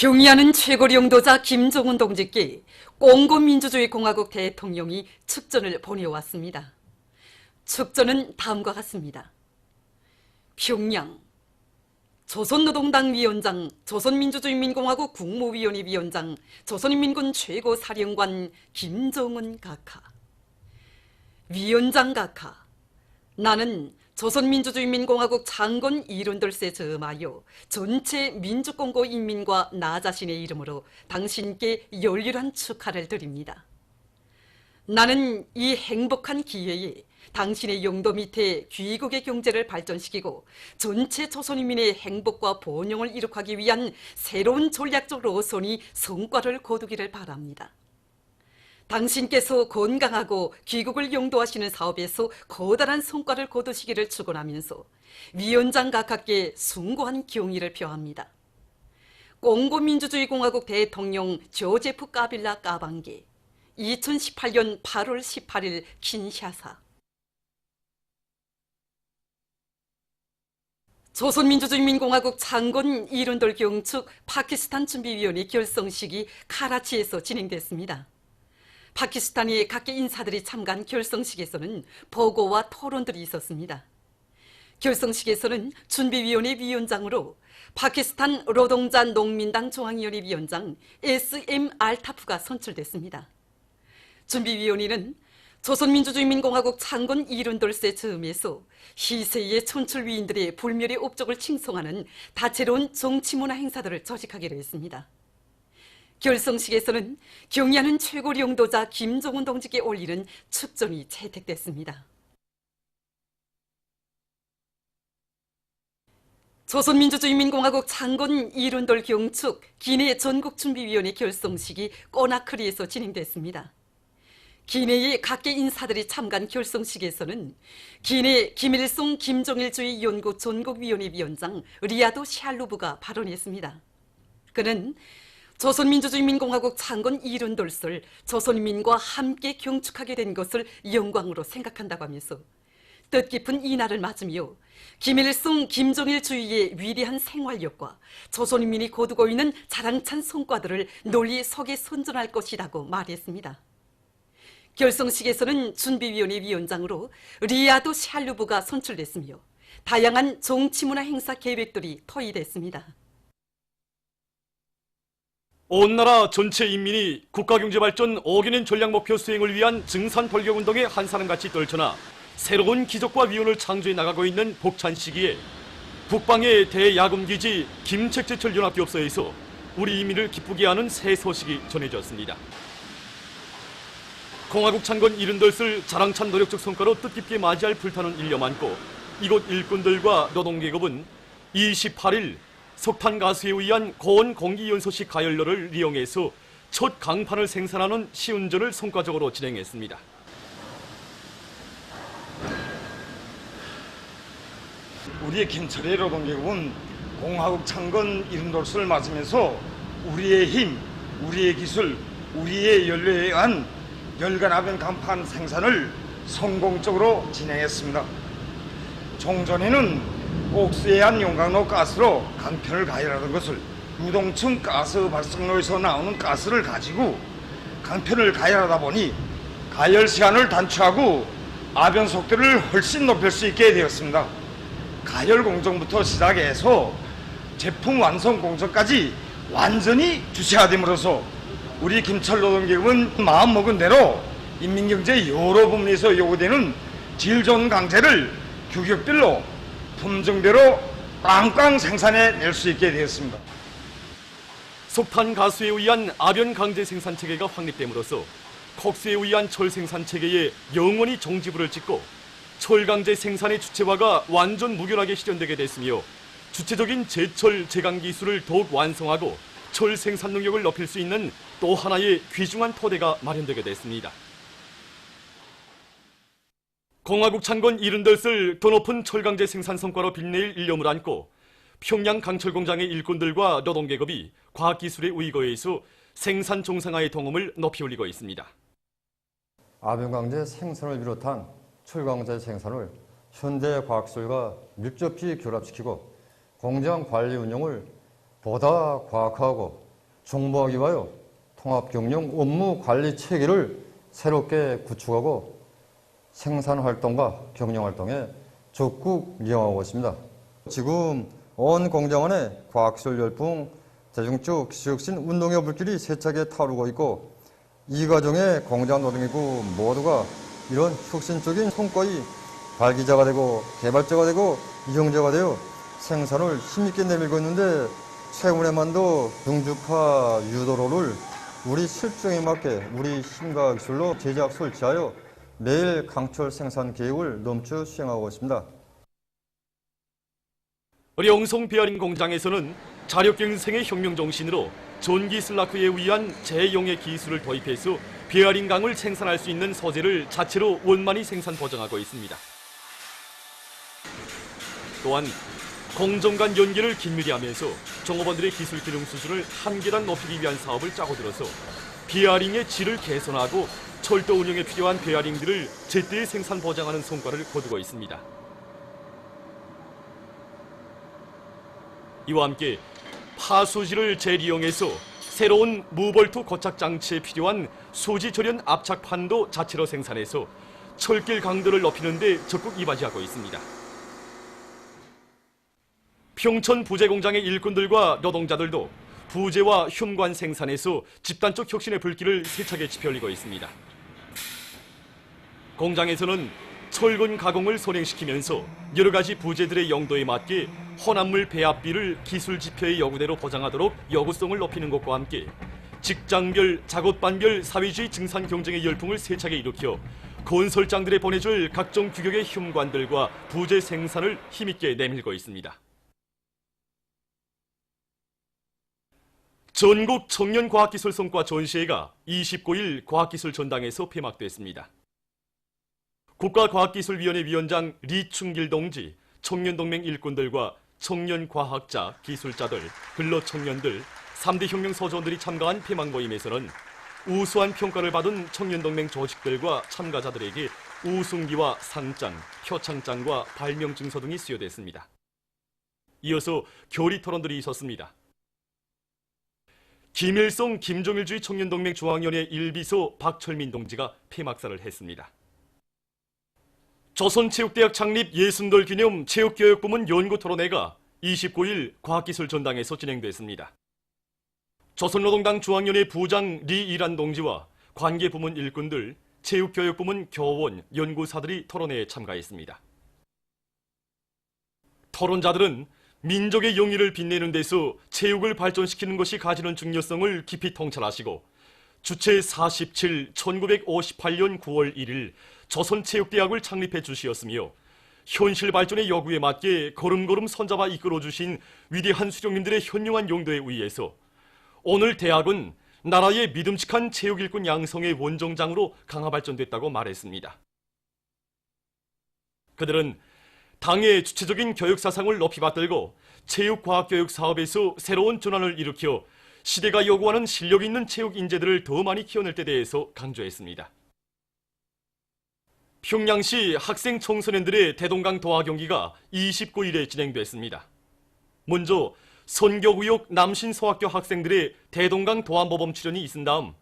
경의하는 최고리 용도자 김정은 동지께 공고민주주의 공화국 대통령이 축전을 보내왔습니다. 축전은 다음과 같습니다. 평양 조선노동당 위원장, 조선민주주의인민공화국 국무위원회 위원장, 조선인민군 최고사령관 김정은 각하. 위원장 각하. 나는 조선민주주의인민공화국 장군 이룬들세 저음하여 전체 민주공고 인민과 나 자신의 이름으로 당신께 열렬한 축하를 드립니다. 나는 이 행복한 기회에 당신의 용도 밑에 귀국의 경제를 발전시키고 전체 조선인민의 행복과 번영을 이룩하기 위한 새로운 전략적 노선이 성과를 거두기를 바랍니다. 당신께서 건강하고 귀국을 용도하시는 사업에서 거다란 성과를 거두시기를 축원하면서 위원장 각하께 숭고한 경의를 표합니다. 공고민주주의공화국 대통령 조제프 까빌라 까방게 2018년 8월 18일 킨샤사 조선민주주의민공화국 장군 이룬돌 경축 파키스탄 준비위원회 결성식이 카라치에서 진행됐습니다. 파키스탄의 각계 인사들이 참가한 결성식에서는 보고와 토론들이 있었습니다. 결성식에서는 준비위원회 위원장으로 파키스탄 노동자 농민당 중앙위원회 위원장 SM 알타프가 선출됐습니다. 준비위원회는 조선민주주의민공화국 창건 이룬돌세 즈음에서 희세의 촌출 위인들의 불멸의 업적을 칭송하는 다채로운 정치문화 행사들을 조직하기로 했습니다. 결성식에서는 경의하는 최고領도자 김정은 동지께 올리는 축전이 채택됐습니다. 조선민주주의민공화국 창건 이룬돌 경축 기내 전국준비위원회 결성식이 꼬나크리에서 진행됐습니다. 기내의 각계 인사들이 참가한 결성식에서는 기내 김일성 김정일주의 연구 전국위원회 위원장 리아도 샬루브가 발언했습니다. 그는 조선민주주의민공화국 창건 이룬 돌설 조선민과 함께 경축하게 된 것을 영광으로 생각한다고 하면서 뜻깊은 이 날을 맞으며 김일성 김정일 주의의 위대한 생활력과 조선인민이 거두고 있는 자랑찬 성과들을 널리 속에 선전할 것이라고 말했습니다. 결성식에서는 준비위원회 위원장으로 리아도 샬루브가 선출됐으며 다양한 정치문화 행사 계획들이 토의됐습니다. 온 나라 전체 인민이 국가경제발전 5개년 전략목표 수행을 위한 증산돌격운동에 한 사람같이 떨쳐나 새로운 기적과 위원을 창조해 나가고 있는 복찬 시기에 북방의 대야금기지 김책제철 연합교업소에서 우리 인민을 기쁘게 하는 새 소식이 전해졌습니다. 공화국 창건 이른덜을 자랑찬 노력적 성과로 뜻깊게 맞이할 불타는 일념 안고 이곳 일꾼들과 노동계급은 28일 석탄 가스에 의한 고온 공기 연소식 가열로를 이용해서 첫 강판을 생산하는 시운전을 성과적으로 진행했습니다. 우리의 김철의 노동계급은 공화국 창건 이른돌수를 맞으면서 우리의 힘, 우리의 기술, 우리의 연료에 의한 열간하변 간판 생산을 성공적으로 진행했습니다. 종전에는 옥수에 의한 용광로 가스로 강편을 가열하던 것을 유동층 가스 발생로에서 나오는 가스를 가지고 강편을 가열하다 보니 가열 시간을 단축하고 아변 속도를 훨씬 높일 수 있게 되었습니다. 가열 공정부터 시작해서 제품 완성 공정까지 완전히 주체화됨으로써 우리 김철 노동계급은 마음먹은 대로 인민경제 여러 부문에서 요구되는 질 좋은 강제를 규격별로 품종대로 꽝꽝 생산해 낼 수 있게 되었습니다. 석탄 가스에 의한 아변 강제 생산 체계가 확립됨으로써 콕스에 의한 철 생산 체계에 영원히 정지불을 찍고 철 강제 생산의 주체화가 완전 무결하게 실현되게 됐으며 주체적인 제철 제강 기술을 더욱 완성하고 철 생산 능력을 높일 수 있는 또 하나의 귀중한 토대가 마련되게 됐습니다. 공화국 창건 이른덜을 더 높은 철강제 생산 성과로 빛낼 일념을 안고 평양 강철 공장의 일꾼들과 노동계급이 과학기술의 의거에서 생산 정상화의 동음을 높이 올리고 있습니다. 아변강제 생산을 비롯한 철강제 생산을 현대 과학술과 밀접히 결합시키고 공장 관리 운영을 보다 과학하고 정부하기 위하여 통합 경영 업무 관리 체계를 새롭게 구축하고 생산 활동과 경영 활동에 적극 이용하고 있습니다. 지금 온 공장 안에 과학기술 열풍, 대중적 기술혁신 운동의 불길이 세차게 타오르고 있고 이 과정에 공장 노동이고 모두가 이런 혁신적인 성과의 발기자가 되고 개발자가 되고 이용자가 되어 생산을 힘있게 내밀고 있는데 최근에만도 중주파 유도로를 우리 실정에 맞게 우리 힘과 기술로 제작 설치하여 매일 강철 생산 계획을 넘쳐 수행하고 있습니다. 영송 베어링 공장에서는 자력갱생의 혁명 정신으로 전기 슬라크에 의한 재용의 기술을 도입해서 베어링 강을 생산할 수 있는 소재를 자체로 원만히 생산 보정하고 있습니다. 또한 공정 간 연계를 긴밀히 하면서 종업원들의 기술 기능 수준을 한 계단 높이기 위한 사업을 짜고 들어서 베어링의 질을 개선하고 철도 운영에 필요한 베어링들을 제때 생산 보장하는 성과를 거두고 있습니다. 이와 함께 파수지를 재리용해서 새로운 무볼트 고착 장치에 필요한 소지 절연 압착판도 자체로 생산해서 철길 강도를 높이는 데 적극 이바지하고 있습니다. 평천 부재 공장의 일꾼들과 노동자들도 부재와 흉관 생산에서 집단적 혁신의 불길을 세차게 지펴올리고 있습니다. 공장에서는 철근 가공을 선행시키면서 여러 가지 부재들의 용도에 맞게 혼합물 배합비를 기술 지표의 요구대로 보장하도록 요구성을 높이는 것과 함께 직장별, 작업반별 사회주의 증산 경쟁의 열풍을 세차게 일으켜 건설장들에 보내줄 각종 규격의 흉관들과 부재 생산을 힘있게 내밀고 있습니다. 전국 청년과학기술 성과 전시회가 29일 과학기술 전당에서 폐막됐습니다. 국가과학기술위원회 위원장 리충길 동지, 청년동맹 일꾼들과 청년 과학자, 기술자들, 근로청년들, 3대 혁명 소조원들이 참가한 폐막 모임에서는 우수한 평가를 받은 청년동맹 조직들과 참가자들에게 우승기와 상장, 표창장과 발명증서 등이 수여됐습니다. 이어서 교리 토론들이 있었습니다. 김일성 김종일주의 청년동맹 중앙위원회 일비소 박철민 동지가 폐막사를 했습니다. 조선체육대학 창립 예순돌 기념 체육교육부문 연구토론회가 29일 과학기술 전당에서 진행됐습니다. 조선노동당 중앙위원회 부장 리이란 동지와 관계 부문 일꾼들, 체육교육부문 교원, 연구사들이 토론회에 참가했습니다. 토론자들은 민족의 영예를 빛내는 데서 체육을 발전시키는 것이 가지는 중요성을 깊이 통찰하시고 주체 47 1958년 9월 1일 조선체육대학을 창립해 주시었으며 현실 발전의 요구에 맞게 걸음걸음 손잡아 이끌어 주신 위대한 수령님들의 현명한 용도에 의해서 오늘 대학은 나라의 믿음직한 체육 일꾼 양성의 원정장으로 강화 발전됐다고 말했습니다. 그들은 당의 주체적인 교육 사상을 높이 받들고 체육과학교육 사업에서 새로운 전환을 일으켜 시대가 요구하는 실력 있는 체육 인재들을 더 많이 키워낼 때 대해서 강조했습니다. 평양시 학생 청소년들의 대동강 도하 경기가 29일에 진행됐습니다. 먼저 선교구역 남신소학교 학생들의 대동강 도하 모범 출연이 있은 다음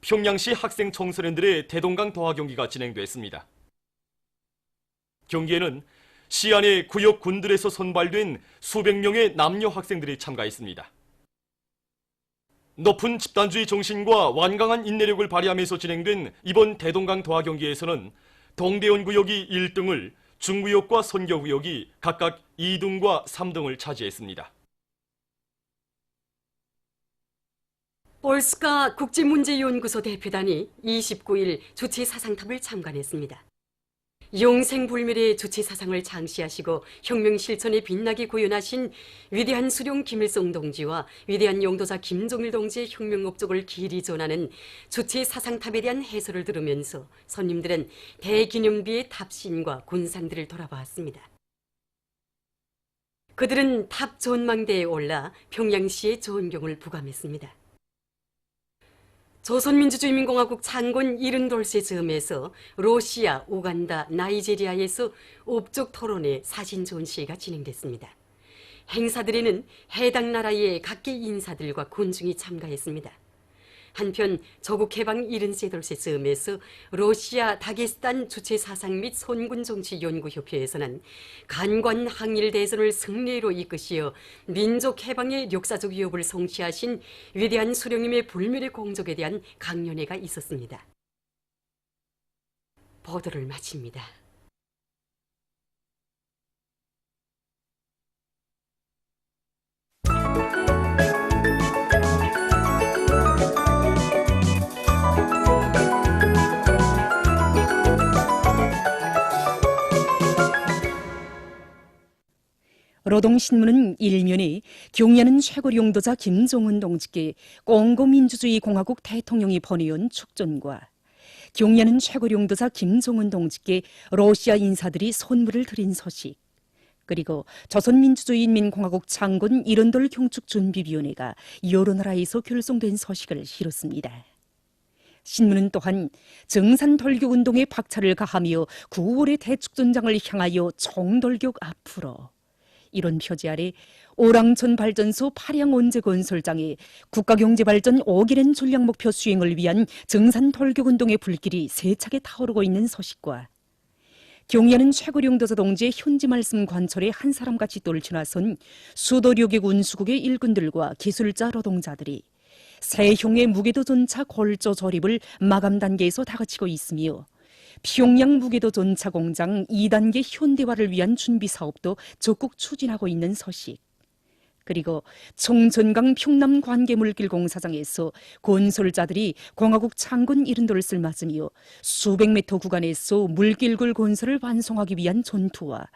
평양시 학생 청소년들의 대동강 도하 경기가 진행됐습니다. 경기에는 시안의 구역 군들에서 선발된 수백 명의 남녀 학생들이 참가했습니다. 높은 집단주의 정신과 완강한 인내력을 발휘하면서 진행된 이번 대동강 도하 경기에서는 동대원 구역이 1등을 중구역과 선교구역이 각각 2등과 3등을 차지했습니다. 볼스카 국제문제연구소 대표단이 29일 주치 사상탑을 참관했습니다. 용생불멸의 주치 사상을 장시하시고 혁명 실천에 빛나게 구현하신 위대한 수령 김일성 동지와 위대한 용도자 김종일 동지의 혁명 업적을 길이 전하는 주치 사상탑에 대한 해설을 들으면서 손님들은 대기념비의 탑신과 군상들을 돌아보았습니다. 그들은 탑 전망대에 올라 평양시의 존경을 부감했습니다. 조선민주주의민공화국 창건 70돌세 즈음에서 러시아, 우간다, 나이제리아에서 업적 토론회 사진 전시회가 진행됐습니다. 행사들에는 해당 나라의 각계 인사들과 군중이 참가했습니다. 한편 조국 해방 78세 즈음에서 러시아 다게스탄 주체 사상 및 손군 정치 연구 협회에서는 간관 항일 대전을 승리로 이끄시어 민족 해방의 역사적 위협을 성취하신 위대한 수령님의 불멸의 공적에 대한 강연회가 있었습니다. 보도를 마칩니다. 노동신문은 일면에 경야는 최고 용도자 김종은 동지께 공고민주주의 공화국 대통령이 보내온 축전과 경야는 최고 용도자 김종은 동지께 러시아 인사들이 선물을 드린 소식 그리고 조선민주주의인민공화국 창군 이른돌 경축준비위원회가 여러 나라에서 결성된 소식을 실었습니다. 신문은 또한 정산 돌격 운동에 박차를 가하며 9월의 대축전장을 향하여 총돌격 앞으로 이런 표지 아래 오랑천 발전소 파량 원재 건설장에 국가경제발전 5기년 전략 목표 수행을 위한 정산 돌격 운동의 불길이 세차게 타오르고 있는 소식과 경야는 최고령도사 동지의 현지 말씀 관철에 한 사람같이 떨쳐나선 수도력의 운수국의 일꾼들과 기술자 노동자들이 세형의 무게도 전차 골조 조립을 마감 단계에서 다그치고 있으며 평양 무게도 전차 공장 2단계 현대화를 위한 준비 사업도 적극 추진하고 있는 소식. 그리고 청천강 평남 관계물길 공사장에서 건설자들이 공화국 창군 이른돌을 맞으며 수백 미터 구간에서 물길굴 건설을 완성하기 위한 전투와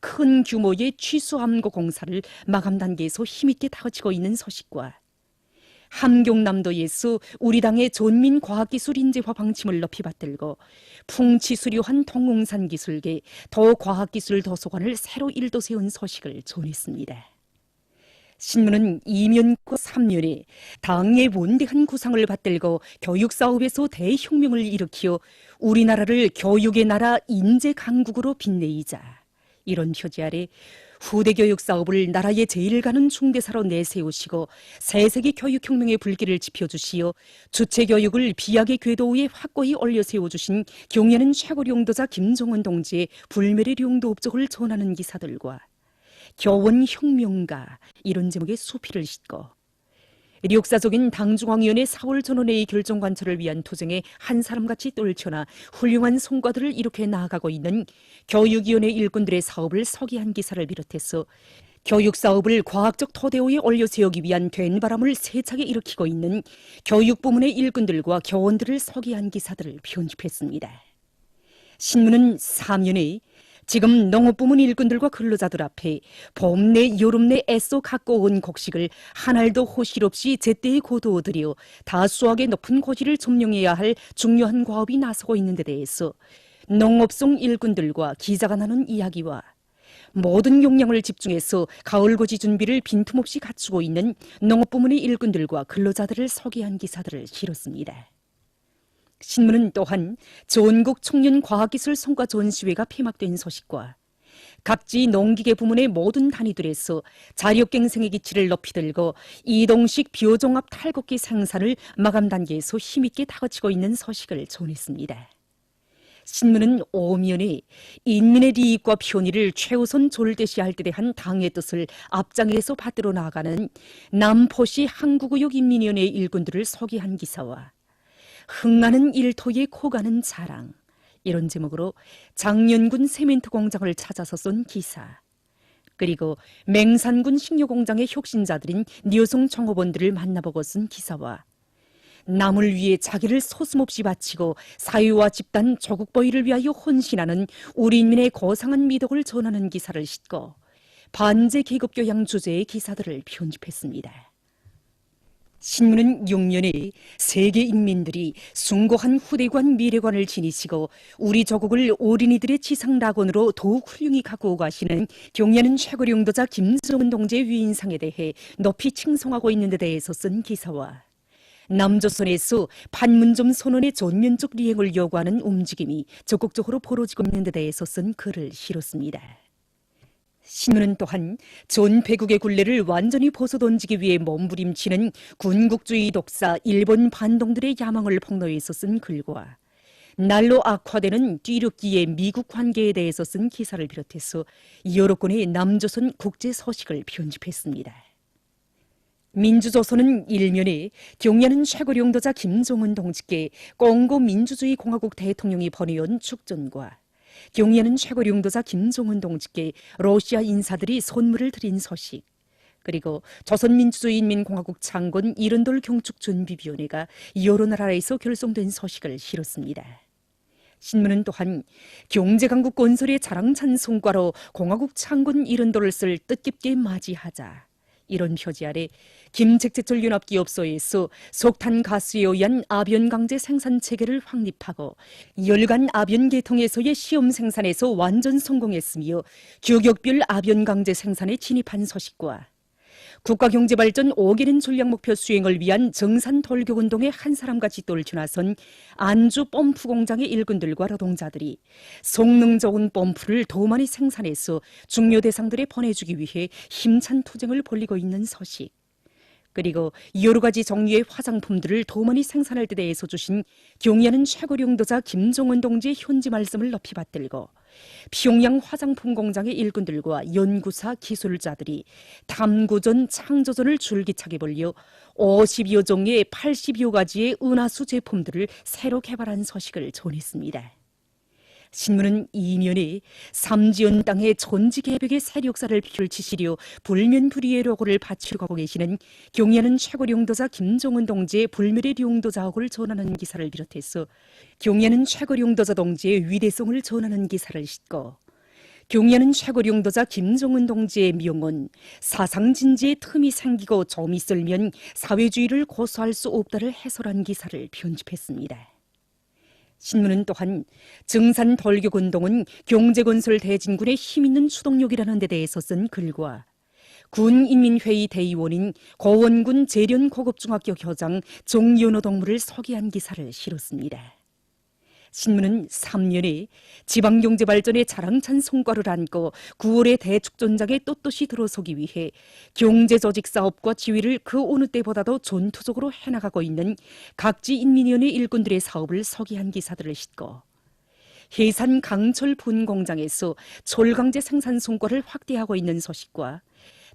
큰 규모의 취수암고 공사를 마감 단계에서 힘있게 다그치고 있는 소식과 함경남도에서 우리 당의 전민 과학기술 인재화 방침을 높이 받들고 풍치수료한 통웅산 기술계 더 과학기술 도서관을 새로 일도 세운 소식을 전했습니다. 신문은 이면과 3년에 당의 원대한 구상을 받들고 교육 사업에서 대혁명을 일으키어 우리나라를 교육의 나라 인재 강국으로 빛내이자 이런 표지 아래 후대 교육 사업을 나라의 제일 가는 중대사로 내세우시고 세세기 교육혁명의 불길을 지펴주시어 주체 교육을 비약의 궤도 위에 확고히 올려 세워주신 경연은 최고 령도자 김정은 동지의 불멸의 령도 업적을 전하는 기사들과 교원 혁명가 이런 제목의 수필을 싣고 역사적인 당중앙위원회 4월 전원회의 결정 관철을 위한 투쟁에 한 사람같이 떨쳐나 훌륭한 성과들을 이룩해 나아가고 있는 교육위원회 일꾼들의 사업을 서기한 기사를 비롯해서 교육 사업을 과학적 토대오에 올려 세우기 위한 된바람을 세차게 일으키고 있는 교육 부문의 일꾼들과 교원들을 서기한 기사들을 편집했습니다. 신문은 3년에 지금 농업 부문 일꾼들과 근로자들 앞에 봄 내 여름 내 애써 갖고 온 곡식을 한 알도 호실 없이 제때에 고도어들여 다수하게 높은 고지를 점령해야 할 중요한 과업이 나서고 있는 데 대해서 농업송 일꾼들과 기자가 나눈 이야기와 모든 역량을 집중해서 가을 고지 준비를 빈틈없이 갖추고 있는 농업 부문의 일꾼들과 근로자들을 소개한 기사들을 실었습니다. 신문은 또한 전국 청년 과학기술 성과 전시회가 폐막된 소식과 각지 농기계 부문의 모든 단위들에서 자력갱생의 기치를 높이 들고 이동식 비오종합 탈곡기 생산을 마감 단계에서 힘있게 다그치고 있는 소식을 전했습니다. 신문은 오면에 인민의利益과 편의를 최우선 졸대시할 때 대한 당의 뜻을 앞장에서 받들어 나가는 남포시 한국의혹인민위원회 일꾼들을 소개한 기사와 흥하는 일토에 코가는 자랑 이런 제목으로 장년군 세멘트 공장을 찾아서 쏜 기사 그리고 맹산군 식료 공장의 혁신자들인 니오송 청업원들을 만나보고 쓴 기사와 남을 위해 자기를 소슴없이 바치고 사회와 집단 조국 보위를 위하여 헌신하는 우리 인민의 고상한 미덕을 전하는 기사를 싣고 반제 계급 교양 주제의 기사들을 편집했습니다. 신문은 6년에 세계 인민들이 숭고한 후대관 미래관을 지니시고 우리 조국을 어린이들의 지상 낙원으로 더욱 훌륭히 갖고 가시는 경례는 최고령 도자 김정은 동지의 위인상에 대해 높이 칭송하고 있는 데 대해서 쓴 기사와 남조선에서 판문점 선언의 전면적 리행을 요구하는 움직임이 적극적으로 벌어지고 있는 데 대해서 쓴 글을 실었습니다. 신문은 또한 존 배국의 굴레를 완전히 벗어던지기 위해 몸부림치는 군국주의 독사 일본 반동들의 야망을 폭로해서 쓴 글과 날로 악화되는 뒤늦기의 미국 관계에 대해서 쓴 기사를 비롯해서 여러 건의 남조선 국제 서식을 편집했습니다. 민주조선은 일면에 경야는 최고령도자 김정은 동지께 공고 민주주의 공화국 대통령이 보내온 축전과 경야는 최고령도자 김정은 동지께 러시아 인사들이 선물을 드린 소식 그리고 조선민주주의인민공화국 창건 이른돌 경축준비위원회가 여러 나라에서 결성된 소식을 실었습니다. 신문은 또한 경제강국 건설의 자랑찬 성과로 공화국 창건 이른돌을 쓸 뜻깊게 맞이하자 이런 표지 아래 김책제철 연합기업소에서 석탄 가스에 의한 아변 강제 생산 체계를 확립하고 열간 아변 계통에서의 시험 생산에서 완전 성공했으며 규격별 아변 강제 생산에 진입한 소식과 국가경제발전 5개년 전략 목표 수행을 위한 정산 돌격 운동에 한 사람같이 떨쳐나선 안주 펌프 공장의 일꾼들과 노동자들이 성능 좋은 펌프를 더 많이 생산해서 중요 대상들에 보내주기 위해 힘찬 투쟁을 벌이고 있는 소식. 그리고 여러 가지 종류의 화장품들을 더 많이 생산할 때 대해서 주신 경의하는 최고령도자 김종은 동지의 현지 말씀을 높이 받들고 평양 화장품 공장의 일꾼들과 연구사 기술자들이 탐구전 창조전을 줄기차게 벌려 50여 종의 80여 가지의 은하수 제품들을 새로 개발한 소식을 전했습니다. 신문은 이면에 삼지연 땅의 전지 개벽의 세력사를 펼치시려 불면불의의 로고를 바치고 계시는 경야는 최고령도자 김종은 동지의 불멸의 용도자옥을 전하는 기사를 비롯해서 경야는 최고령도자 동지의 위대성을 전하는 기사를 싣고 경야는 최고령도자 김종은 동지의 명언 사상진지의 틈이 생기고 좀 있을면 사회주의를 고수할 수 없다를 해설한 기사를 편집했습니다. 신문은 또한 증산 돌격 운동은 경제건설 대진군의 힘있는 추동력이라는 데 대해서 쓴 글과 군인민회의 대의원인 고원군 재련고급중학교 교장 종연호 동무를 소개한 기사를 실었습니다. 신문은 3년에 지방경제발전의 자랑찬 성과를 안고 9월의 대축전장에 떳떳이 들어서기 위해 경제조직 사업과 지휘를 그 어느 때보다도 전투적으로 해나가고 있는 각지 인민위원회 일꾼들의 사업을 소개한 기사들을 싣고 해산 강철 분공장에서 철강제 생산 성과를 확대하고 있는 소식과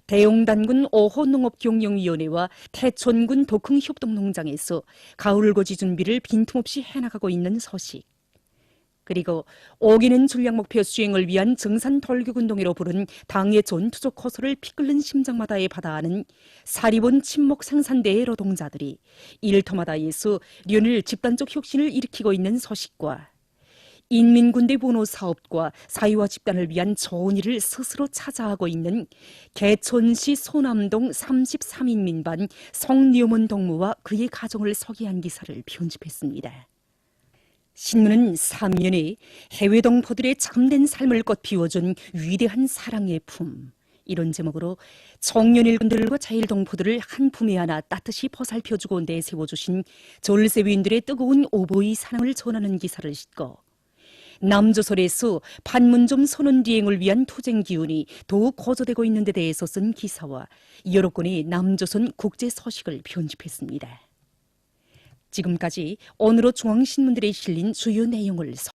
대용단군 오호농업경영위원회와 태촌군 독흥협동농장에서 가을거지 준비를 빈틈없이 해나가고 있는 소식. 그리고 오기는 전략 목표 수행을 위한 정산 돌격 운동회로 부른 당의 전투적 호소를 피 끓는 심장마다에 받아하는 사리본 침묵 생산대의 노동자들이 일터마다에서 련을 집단적 혁신을 일으키고 있는 소식과 인민군대 번호 사업과 사회화 집단을 위한 좋은 일을 스스로 찾아하고 있는 개천시 소남동 33인민반 성리오문 동무와 그의 가정을 소개한 기사를 편집했습니다. 신문은 3년에 해외 동포들의 참된 삶을 꽃피워준 위대한 사랑의 품 이런 제목으로 청년 일꾼들과 자일 동포들을 한 품에 안아 따뜻이 보살펴주고 내세워주신 졸세위인들의 뜨거운 오보의 사랑을 전하는 기사를 싣고 남조선에서 판문점 선언 뒤행을 위한 투쟁 기운이 더욱 고조되고 있는 데 대해서 쓴 기사와 여러 건의 남조선 국제 소식을 편집했습니다. 지금까지 오늘로 중앙신문들에 실린 주요 내용을